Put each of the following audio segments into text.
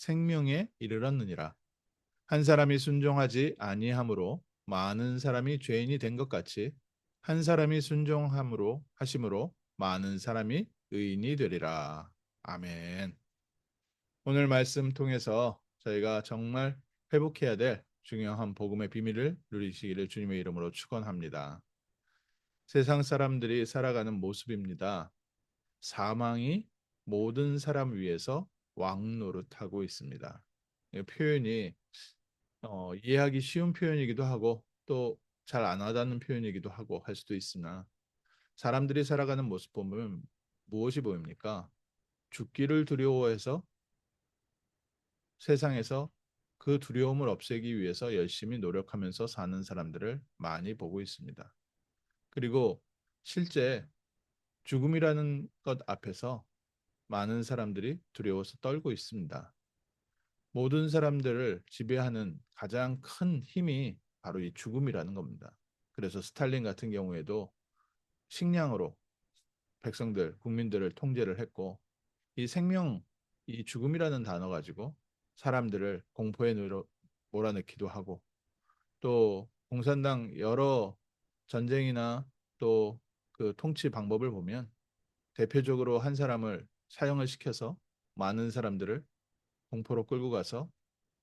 생명에 이르렀느니라. 한 사람이 순종하지 아니함으로 많은 사람이 죄인이 된 것 같이 한 사람이 순종함으로 하심으로 많은 사람이 의인이 되리라. 아멘. 오늘 말씀 통해서 저희가 정말 회복해야 될 중요한 복음의 비밀을 누리시기를 주님의 이름으로 축원합니다. 세상 사람들이 살아가는 모습입니다. 사망이 모든 사람 위에서 왕 노릇하고 있습니다. 표현이 어, 이해하기 쉬운 표현이기도 하고 또 잘 안 와닿는 표현이기도 하고 할 수도 있으나 사람들이 살아가는 모습 보면 무엇이 보입니까? 죽기를 두려워해서 세상에서 그 두려움을 없애기 위해서 열심히 노력하면서 사는 사람들을 많이 보고 있습니다. 그리고 실제 죽음이라는 것 앞에서 많은 사람들이 두려워서 떨고 있습니다. 모든 사람들을 지배하는 가장 큰 힘이 바로 이 죽음이라는 겁니다. 그래서 스탈린 같은 경우에도 식량으로 백성들, 국민들을 통제를 했고 이 생명, 이 죽음이라는 단어 가지고 사람들을 공포에 몰아넣기도 하고 또 공산당 여러 전쟁이나 또 그 통치 방법을 보면 대표적으로 한 사람을 사형을 시켜서 많은 사람들을 공포로 끌고 가서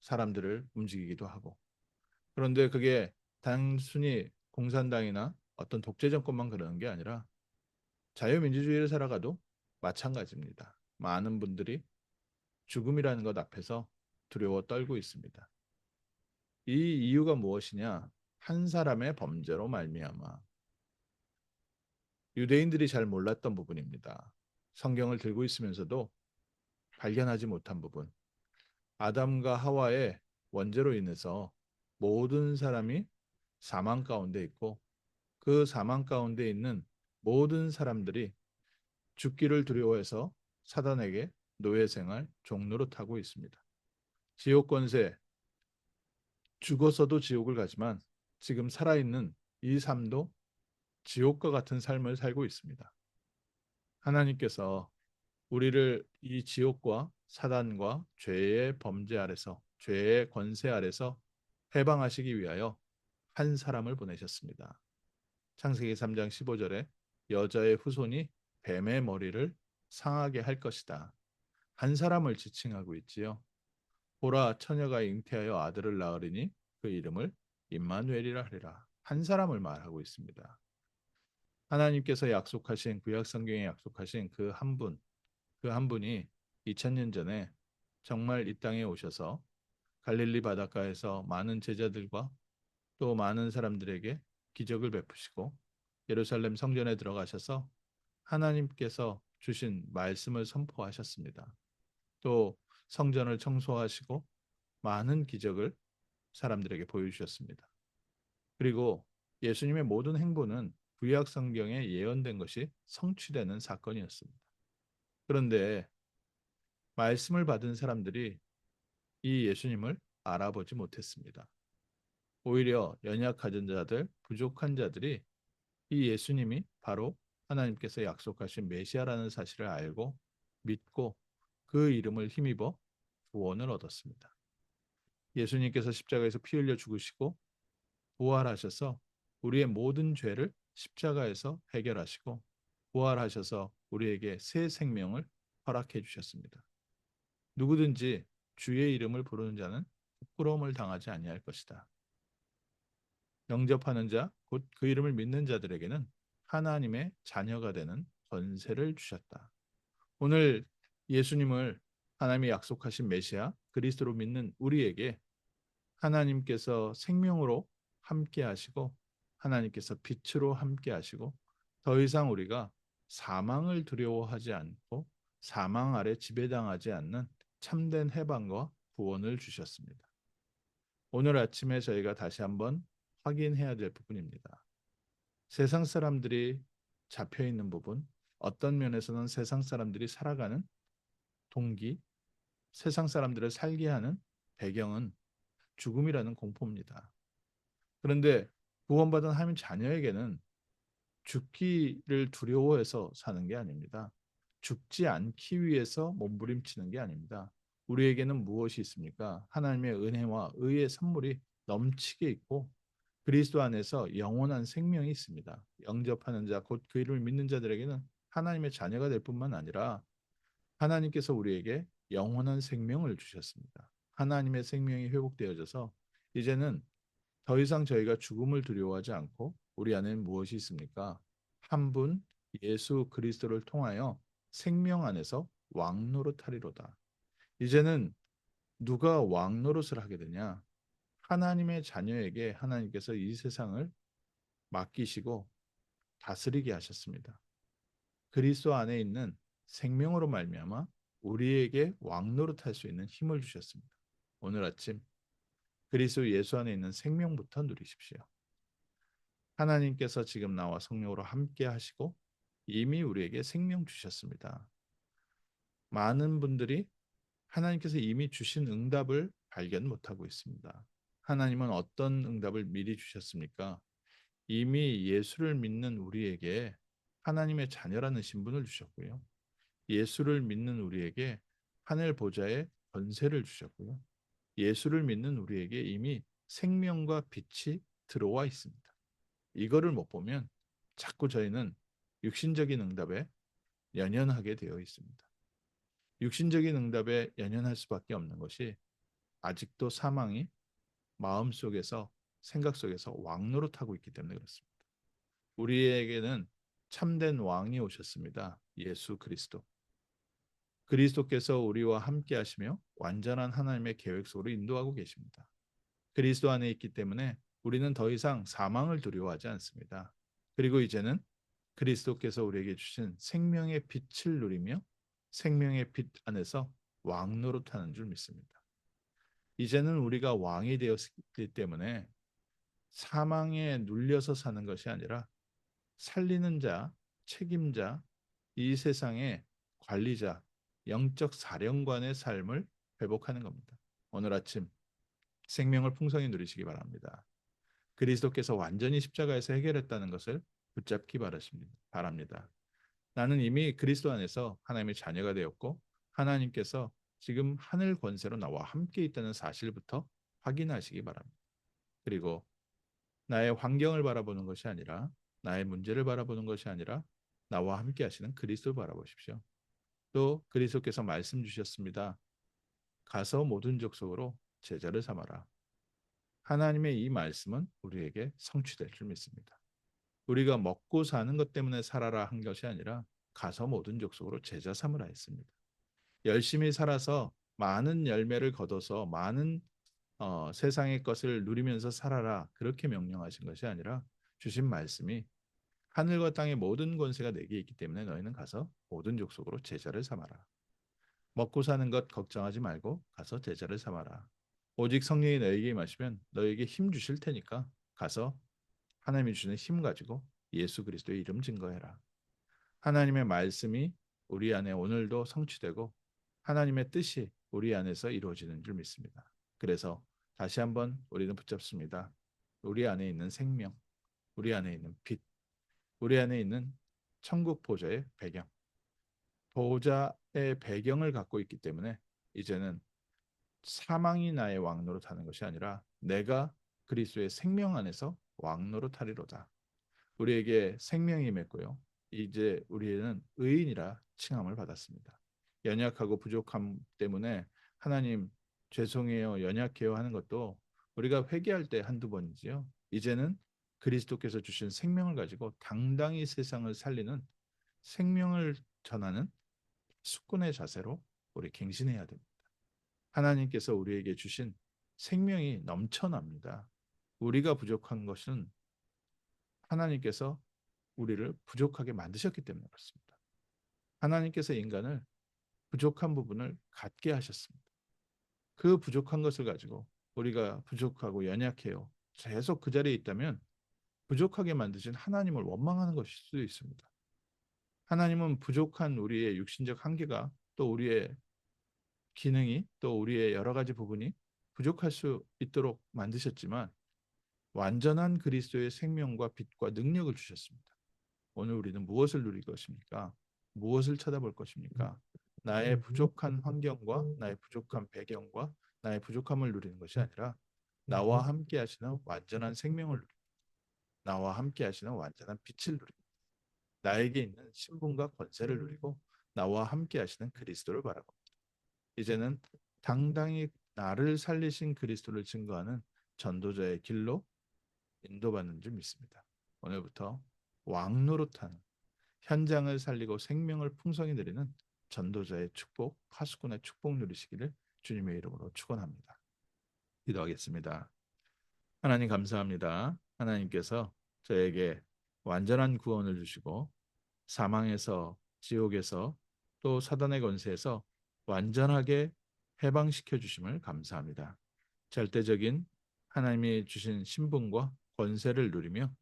사람들을 움직이기도 하고 그런데 그게 단순히 공산당이나 어떤 독재 정권만 그러는 게 아니라 자유민주주의를 살아가도 마찬가지입니다. 많은 분들이 죽음이라는 것 앞에서 두려워 떨고 있습니다. 이 이유가 무엇이냐? 한 사람의 범죄로 말미암아 유대인들이 잘 몰랐던 부분입니다. 성경을 들고 있으면서도 발견하지 못한 부분. 아담과 하와의 원죄로 인해서 모든 사람이 사망 가운데 있고 그 사망 가운데 있는 모든 사람들이 죽기를 두려워해서 사단에게 노예 생활 종로로 타고 있습니다. 지옥 권세 죽어서도 지옥을 가지만 지금 살아있는 이 삶도 지옥과 같은 삶을 살고 있습니다. 하나님께서 우리를 이 지옥과 사단과 죄의 범죄 아래서 죄의 권세 아래서 해방하시기 위하여 한 사람을 보내셨습니다. 창세기 3장 15절에 여자의 후손이 뱀의 머리를 상하게 할 것이다. 한 사람을 지칭하고 있지요. 보라 처녀가 잉태하여 아들을 낳으리니 그 이름을 임마누엘이라 하리라. 한 사람을 말하고 있습니다. 하나님께서 약속하신 구약 성경에 약속하신 그 한 분, 그 한 분이 2000년 전에 정말 이 땅에 오셔서 갈릴리 바닷가에서 많은 제자들과 또 많은 사람들에게 기적을 베푸시고 예루살렘 성전에 들어가셔서 하나님께서 주신 말씀을 선포하셨습니다. 또 성전을 청소하시고 많은 기적을 사람들에게 보여주셨습니다. 그리고 예수님의 모든 행보는 구약 성경에 예언된 것이 성취되는 사건이었습니다. 그런데 말씀을 받은 사람들이 이 예수님을 알아보지 못했습니다. 오히려 연약한 자들, 부족한 자들이 이 예수님이 바로 하나님께서 약속하신 메시아라는 사실을 알고 믿고 그 이름을 힘입어 구원을 얻었습니다. 예수님께서 십자가에서 피 흘려 죽으시고 부활하셔서 우리의 모든 죄를 십자가에서 해결하시고 부활하셔서 우리에게 새 생명을 허락해 주셨습니다. 누구든지 주의 이름을 부르는 자는 부끄러움을 당하지 아니할 것이다. 영접하는 자, 곧 그 이름을 믿는 자들에게는 하나님의 자녀가 되는 권세를 주셨다. 오늘 예수님을 하나님이 약속하신 메시아 그리스도로 믿는 우리에게 하나님께서 생명으로 함께 하시고 하나님께서 빛으로 함께 하시고 더 이상 우리가 사망을 두려워하지 않고 사망 아래 지배당하지 않는 참된 해방과 구원을 주셨습니다. 오늘 아침에 저희가 다시 한번 확인해야 될 부분입니다. 세상 사람들이 잡혀 있는 부분, 어떤 면에서는 세상 사람들이 살아가는 동기, 세상 사람들을 살게 하는 배경은 죽음이라는 공포입니다. 그런데 구원받은 하나님 자녀에게는 죽기를 두려워해서 사는 게 아닙니다. 죽지 않기 위해서 몸부림치는 게 아닙니다. 우리에게는 무엇이 있습니까? 하나님의 은혜와 의의 선물이 넘치게 있고 그리스도 안에서 영원한 생명이 있습니다. 영접하는 자, 곧 그 이름을 믿는 자들에게는 하나님의 자녀가 될 뿐만 아니라 하나님께서 우리에게 영원한 생명을 주셨습니다. 하나님의 생명이 회복되어져서 이제는 더 이상 저희가 죽음을 두려워하지 않고 우리 안에는 무엇이 있습니까? 한 분 예수 그리스도를 통하여 생명 안에서 왕노릇하리로다. 이제는 누가 왕노릇을 하게 되냐? 하나님의 자녀에게 하나님께서 이 세상을 맡기시고 다스리게 하셨습니다. 그리스도 안에 있는 생명으로 말미암아 우리에게 왕노릇할 수 있는 힘을 주셨습니다. 오늘 아침 그리스도 예수 안에 있는 생명부터 누리십시오. 하나님께서 지금 나와 성령으로 함께 하시고 이미 우리에게 생명 주셨습니다. 많은 분들이 하나님께서 이미 주신 응답을 발견 못하고 있습니다. 하나님은 어떤 응답을 미리 주셨습니까? 이미 예수를 믿는 우리에게 하나님의 자녀라는 신분을 주셨고요. 예수를 믿는 우리에게 하늘 보좌의 권세를 주셨고요. 예수를 믿는 우리에게 이미 생명과 빛이 들어와 있습니다. 이거를 못 보면 자꾸 저희는 육신적인 응답에 연연하게 되어 있습니다. 육신적인 응답에 연연할 수밖에 없는 것이 아직도 사망이 마음 속에서 생각 속에서 왕노릇하고 있기 때문에 그렇습니다. 우리에게는 참된 왕이 오셨습니다. 예수 그리스도. 그리스도께서 우리와 함께 하시며 완전한 하나님의 계획 속으로 인도하고 계십니다. 그리스도 안에 있기 때문에 우리는 더 이상 사망을 두려워하지 않습니다. 그리고 이제는 그리스도께서 우리에게 주신 생명의 빛을 누리며 생명의 빛 안에서 왕노릇하는 줄 믿습니다. 이제는 우리가 왕이 되었기 때문에 사망에 눌려서 사는 것이 아니라 살리는 자, 책임자, 이 세상의 관리자, 영적 사령관의 삶을 회복하는 겁니다. 오늘 아침 생명을 풍성히 누리시기 바랍니다. 그리스도께서 완전히 십자가에서 해결했다는 것을 붙잡기 바랍니다. 나는 이미 그리스도 안에서 하나님의 자녀가 되었고 하나님께서 지금 하늘 권세로 나와 함께 있다는 사실부터 확인하시기 바랍니다. 그리고 나의 환경을 바라보는 것이 아니라 나의 문제를 바라보는 것이 아니라 나와 함께 하시는 그리스도를 바라보십시오. 또 그리스도께서 말씀 주셨습니다. 가서 모든 족속으로 제자를 삼아라. 하나님의 이 말씀은 우리에게 성취될 줄 믿습니다. 우리가 먹고 사는 것 때문에 살아라 한 것이 아니라 가서 모든 족속으로 제자 삼으라 했습니다. 열심히 살아서 많은 열매를 거둬서 많은 어, 세상의 것을 누리면서 살아라 그렇게 명령하신 것이 아니라 주신 말씀이 하늘과 땅의 모든 권세가 내게 있기 때문에 너희는 가서 모든 족속으로 제자를 삼아라. 먹고 사는 것 걱정하지 말고 가서 제자를 삼아라. 오직 성령이 너에게 임하시면 너에게 힘 주실 테니까 가서 하나님이 주는 힘 가지고 예수 그리스도의 이름 증거해라. 하나님의 말씀이 우리 안에 오늘도 성취되고 하나님의 뜻이 우리 안에서 이루어지는 줄 믿습니다. 그래서 다시 한번 우리는 붙잡습니다. 우리 안에 있는 생명, 우리 안에 있는 빛, 우리 안에 있는 천국 보좌의 배경. 보좌의 배경을 갖고 있기 때문에 이제는 사망이 나의 왕노로 타는 것이 아니라 내가 그리스도의 생명 안에서 왕노로 타리로다. 우리에게 생명이 맺고요. 이제 우리는 의인이라 칭함을 받았습니다. 연약하고 부족함 때문에 하나님 죄송해요, 연약해요 하는 것도 우리가 회개할 때 한두 번이지요. 이제는 그리스도께서 주신 생명을 가지고 당당히 세상을 살리는 생명을 전하는 수꾼의 자세로 우리 갱신해야 됩니다. 하나님께서 우리에게 주신 생명이 넘쳐납니다. 우리가 부족한 것은 하나님께서 우리를 부족하게 만드셨기 때문에 그렇습니다. 하나님께서 인간을 부족한 부분을 갖게 하셨습니다. 그 부족한 것을 가지고 우리가 부족하고 연약해요. 계속 그 자리에 있다면 부족하게 만드신 하나님을 원망하는 것일 수도 있습니다. 하나님은 부족한 우리의 육신적 한계가 또 우리의 기능이 또 우리의 여러 가지 부분이 부족할 수 있도록 만드셨지만 완전한 그리스도의 생명과 빛과 능력을 주셨습니다. 오늘 우리는 무엇을 누릴 것입니까? 무엇을 쳐다볼 것입니까? 나의 부족한 환경과 나의 부족한 배경과 나의 부족함을 누리는 것이 아니라 나와 함께 하시는 완전한 생명을 누립니다. 나와 함께 하시는 완전한 빛을 누립니다. 나에게 있는 신분과 권세를 누리고 나와 함께 하시는 그리스도를 바라봅니다. 이제는 당당히 나를 살리신 그리스도를 증거하는 전도자의 길로 인도받는 줄 믿습니다. 오늘부터 왕노릇하는 현장을 살리고 생명을 풍성히 누리는 전도자의 축복, 파수꾼의 축복 누리시기를 주님의 이름으로 축원합니다. 기도하겠습니다. 하나님 감사합니다. 하나님께서 저에게 완전한 구원을 주시고 사망에서 지옥에서 또 사단의 권세에서 완전하게 해방시켜 주심을 감사합니다. 절대적인 하나님이 주신 신분과 권세를 누리며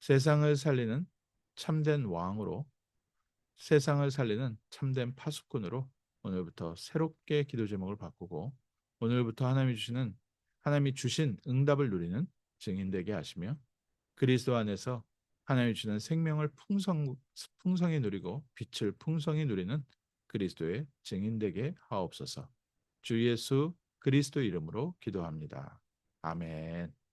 세상을 살리는 참된 왕으로 세상을 살리는 참된 파수꾼으로 오늘부터 새롭게 기도 제목을 바꾸고 오늘부터 하나님이 주시는 하나님이 주신 응답을 누리는 증인 되게 하시며 그리스도 안에서 하나님이 주는 생명을 풍성 풍성히 누리고 빛을 풍성히 누리는 그리스도의 증인 되게 하옵소서. 주 예수 그리스도 이름으로 기도합니다. 아멘.